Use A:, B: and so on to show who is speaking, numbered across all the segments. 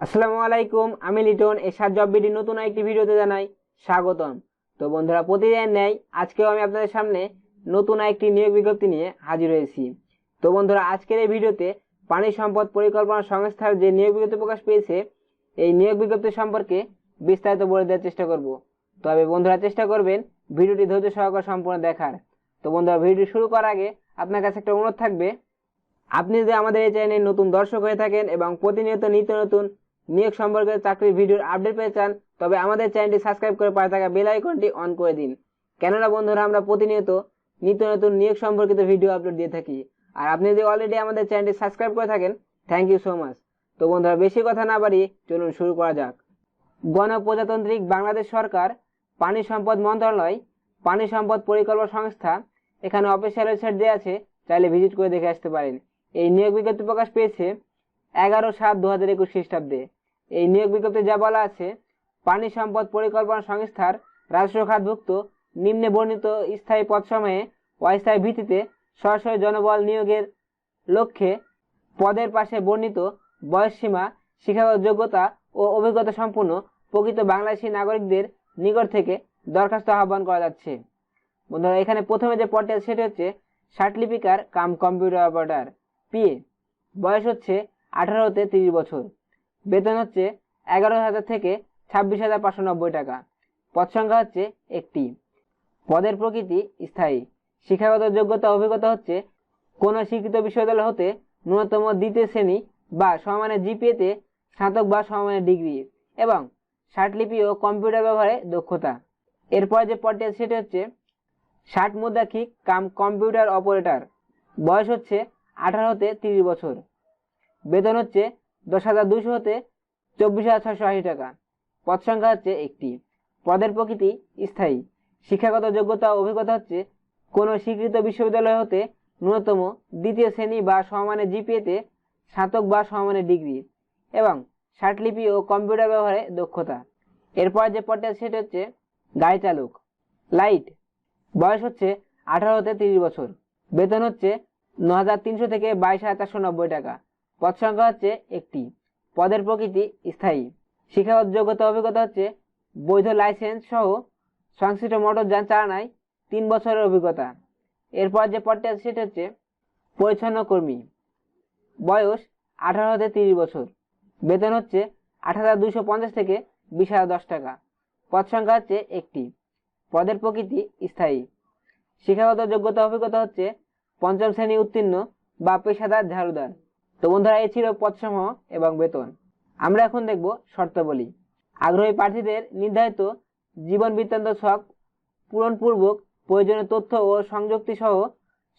A: আসসালামু আলাইকুম, আমি লিটন সাত জব বিডি নতুন একটি ভিডিওতে জানাই স্বাগতম। তো বন্ধুরা প্রতিদিন নেই আজকেও আমি আপনাদের সামনে নতুন একটি নিয়োগ বিজ্ঞপ্তি নিয়ে হাজির হয়েছি। তো বন্ধুরা, আজকের এই ভিডিওতে পানি সম্পদ পরিকল্পনা সংস্থার যে নিয়োগ বিজ্ঞপ্তি প্রকাশ পেয়েছে, এই নিয়োগ বিজ্ঞপ্তি সম্পর্কে বিস্তারিত বলে দেওয়ার চেষ্টা করব। তবে বন্ধুরা, চেষ্টা করবেন ভিডিওটি ধৈর্য সহকারে সম্পূর্ণ দেখার। তো বন্ধুরা ভিডিও শুরু করার আগে আপনার কাছে একটা অনুরোধ থাকবে। আপনি যদি আমাদের এই চ্যানেলে নতুন দর্শক হয়ে থাকেন এবং প্রতিনিয়ত নিত্য নতুন নিয়োগ সম্পর্কে চাকরির ভিডিওর আপডেট পেতে চান, তবে আমাদের চ্যানেলটি সাবস্ক্রাইব করে পাশে থাকা বেল আইকনটি অন করে দিন। কেননা বন্ধুরা, আমরা প্রতিনিয়ত নিত্য নতুন নিয়োগ সম্পর্কিত ভিডিও আপলোড দিয়ে থাকি। আর আপনি যদি অলরেডি আমাদের চ্যানেলটি সাবস্ক্রাইব করে থাকেন থ্যাংক ইউ সো মাচ তো বন্ধুরা, বেশি কথা না বাড়িয়ে চলুন শুরু করা যাক। গণপ্রজাতান্ত্রিক বাংলাদেশ সরকার, পানি সম্পদ মন্ত্রণালয়, পানি সম্পদ পরিকল্পনা সংস্থা, এখানে অফিসিয়াল ওয়েবসাইট দেওয়া আছে, চাইলে ভিজিট করে দেখে আসতে পারেন। এই নিয়োগ বিজ্ঞপ্তি প্রকাশ পেয়েছে এগারো সাত দু হাজার একুশ খ্রিস্টাব্দে। এই নিয়োগ বিজ্ঞপ্তি যা বলা আছে, পানি সম্পদ পরিকল্পনা সংস্থার রাষ্ট্র খাতভুক্ত, নিম্নে বর্ণিত স্থায়ী পদসমূহে অস্থায়ী ভিত্তিতে সরাসরি জনবল নিয়োগের লক্ষ্যে পদের পাশে বর্ণিত বয়সসীমা, শিক্ষাগত যোগ্যতা ও অভিজ্ঞতা সম্পন্ন প্রকৃত বাংলাদেশি নাগরিকদের নিকট থেকে দরখাস্ত আহ্বান করা যাচ্ছে। বন্ধুরা, এখানে প্রথমে যে পদটি আছে সেটি হচ্ছে সার্টলিপিকার কাম কম্পিউটার অপারেটর পিএ বয়স হচ্ছে আঠারো হতে তিরিশ বছর। বেতন হচ্ছে এগারো হাজার থেকে ছাব্বিশ হাজার পাঁচশো নব্বই টাকা। পদ সংখ্যা হচ্ছে একটি। পদের প্রকৃতি স্থায়ী। শিক্ষাগত যোগ্যতা অভিজ্ঞতা হচ্ছে কোনো শিক্ষিত বিশ্ববিদ্যালয় হতে ন্যূনতম দ্বিতীয় শ্রেণি বা সমানের জিপিএতে স্নাতক বা সমানের ডিগ্রি এবং ষাটলিপি ও কম্পিউটার ব্যবহারে দক্ষতা। এরপর যে পদটি আছে সেটি হচ্ছে ষাট মুদ্রাক্ষিক কাম কম্পিউটার অপারেটর। বয়স হচ্ছে আঠারো হতে তিরিশ বছর। বেতন হচ্ছে দশ হাজার দুশো হতে চব্বিশ হাজার ছয়শো আশি টাকা। পদ সংখ্যা হচ্ছে একটি। পদের প্রকৃতি স্থায়ী। শিক্ষাগত যোগ্যতা অভিজ্ঞতা হচ্ছে কোনো স্বীকৃত বিশ্ববিদ্যালয় হতে ন্যূনতম দ্বিতীয় শ্রেণি বা সমমানের জিপিএতে স্নাতক বা সমমানের ডিগ্রি এবং ষাটলিপি ও কম্পিউটার ব্যবহারে দক্ষতা। এরপর যে পদটি সেটি হচ্ছে গাড়ি চালক। লাইট। বয়স হচ্ছে আঠারো হতে তিরিশ বছর। বেতন হচ্ছে ন হাজার তিনশো থেকে বাইশ হাজার চারশো নব্বই টাকা। পদ সংখ্যা হচ্ছে একটি। পদের প্রকৃতি স্থায়ী। শিক্ষাগত যোগ্যতা অভিজ্ঞতা হচ্ছে বৈধ লাইসেন্স সহ সংশ্লিষ্ট মোটরযান চালানায় তিন বছরের অভিজ্ঞতা। এরপর যে পদটি আছে সেটা হচ্ছে পরিচ্ছন্ন কর্মী। বয়স আঠারো হতে তিরিশ বছর। বেতন হচ্ছে আট হাজার দুইশো পঞ্চাশ থেকে বিশ হাজার দশ টাকা। পদ সংখ্যা হচ্ছে একটি। পদের প্রকৃতি স্থায়ী। শিক্ষাগত যোগ্যতা অভিজ্ঞতা হচ্ছে পঞ্চম শ্রেণি উত্তীর্ণ বা পেশাদার ঝাড়ুদার। তো বন্ধুরা, এই ছিল পদসমূহ এবং বেতন। আমরা এখন দেখব শর্তাবলী। আগ্রহী প্রার্থীদের নির্ধারিত জীবন বৃত্তান্ত ছক পূরণপূর্বক প্রয়োজনীয় তথ্য ও সংযুক্তি সহ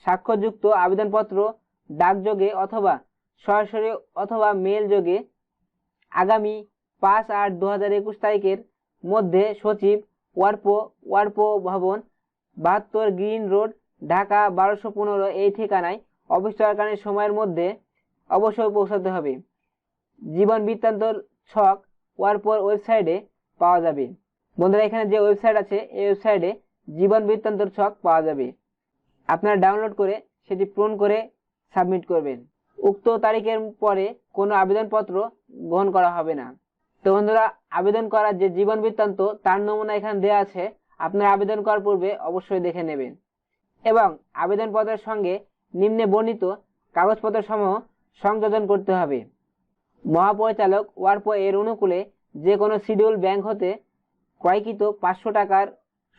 A: স্বাক্ষরযুক্ত আবেদনপত্র ডাকযোগে অথবা সরাসরি অথবা মেল যোগে আগামী পাঁচ আট দু হাজার একুশ তারিখের মধ্যে সচিব ওয়ারপো ওয়ারপো ভবন, বাহাত্তর গ্রিন রোড, ঢাকা বারোশো পনেরো এই ঠিকানায় অফিস চলাকালীন সময়ের মধ্যে অবশ্যই পৌঁছাতে হবে। জীবন বৃত্তান্তর ছক ওয়ারপোর ওয়েবসাইটে পাওয়া যাবে। বন্ধুরা, এখানে যে ওয়েবসাইট আছে, এই ওয়েবসাইটে জীবন বৃত্তান্তর ছক পাওয়া যাবে। আপনারা ডাউনলোড করে সেটি পূরণ করে সাবমিট করবেন। উক্ত তারিখের পরে কোনো আবেদনপত্র গ্রহণ করা হবে না। তো বন্ধুরা, আবেদন করার যে জীবন বৃত্তান্ত, তার নমুনা এখানে দেওয়া আছে। আপনারা আবেদন করার পূর্বে অবশ্যই দেখে নেবেন। এবং আবেদনপত্রের সঙ্গে নিম্নে বর্ণিত কাগজপত্র সমূহ সংযোজন করতে হবে। মহাপরিচালক ওয়ারপো এর অনুকূলে যে কোনো শিডিউল ব্যাংক হতে ক্রয়কৃত পাঁচশো টাকার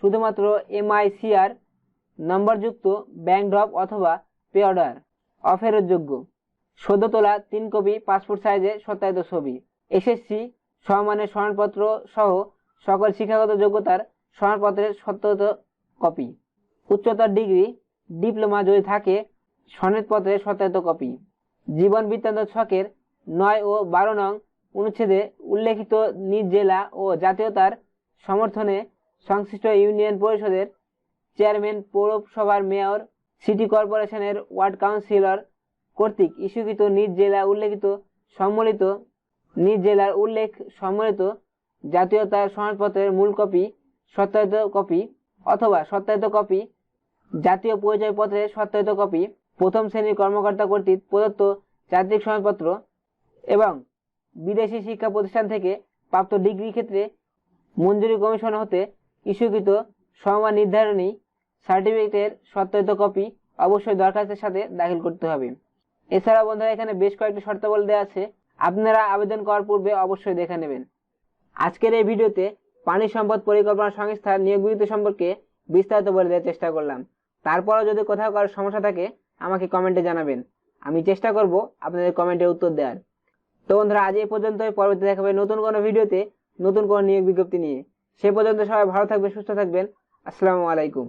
A: শুধুমাত্র এমআইসিআর নম্বরযুক্ত ব্যাংক ড্রপ অথবা পে অর্ডার অফেরতযোগ্য। সদ্য তোলা তিন কপি পাসপোর্ট সাইজের সত্যায়িত ছবি, এসএসসি সমমানের সনদপত্র সহ সকল শিক্ষাগত যোগ্যতার সনদপত্রের সত্যায়িত কপি। উচ্চতর ডিগ্রি ডিপ্লোমা যদি থাকে সনদপত্রের সত্যায়িত কপি। জীবন বৃত্তান্ত ছকের নয় ও বারো নং অনুচ্ছেদে উল্লেখিত নিজ জেলা ও জাতীয়তার সমর্থনে সংশ্লিষ্ট ইউনিয়ন পরিষদের চেয়ারম্যান পৌরসভার মেয়র, সিটি কর্পোরেশনের ওয়ার্ড কাউন্সিলর কর্তৃক ইস্যুকৃত নিজ জেলা উল্লেখিত সম্মিলিত নিজ জেলার উল্লেখ সম্মিলিত জাতীয়তার সনদপত্রের মূল কপি, সত্যায়িত কপি অথবা সত্যায়িত কপি, জাতীয় পরিচয়পত্রের সত্যায়িত কপি প্রথম শ্রেণির কর্মকর্তা কর্তৃক প্রদত্ত চারিত্রিক সনদপত্র এবং বিদেশি শিক্ষা প্রতিষ্ঠান থেকে প্রাপ্ত ডিগ্রি ক্ষেত্রে মঞ্জুরি কমিশন হতে ইস্যুকৃত সমমান নির্ধারণী সার্টিফিকেটের সত্যায়িত কপি অবশ্যই দরখাস্তের সাথে দাখিল করতে হবে। এছাড়া বন্ধুরা, এখানে বেশ কয়েকটি শর্তাবলী দেওয়া আছে। আপনারা আবেদন করার পূর্বে অবশ্যই দেখে নেবেন। আজকের এই ভিডিওতে পানি সম্পদ পরিকল্পনা সংস্থার নিয়োগ সম্পর্কে বিস্তারিত বলে দেওয়ার চেষ্টা করলাম। তারপরেও যদি কোথাও কারও সমস্যা থাকে আমাকে কমেন্টে জানাবেন। আমি চেষ্টা করব আপনাদের কমেন্টের উত্তর দেওয়ার। তো বন্ধুরা, আজ এই পর্যন্তই। পরবর্তী দেখাবে নতুন কোনো ভিডিওতে, নতুন কোনো নিয়োগ বিজ্ঞপ্তি নিয়ে। সে পর্যন্ত সবাই ভালো থাকবে সুস্থ থাকবেন। আসসালামু আলাইকুম।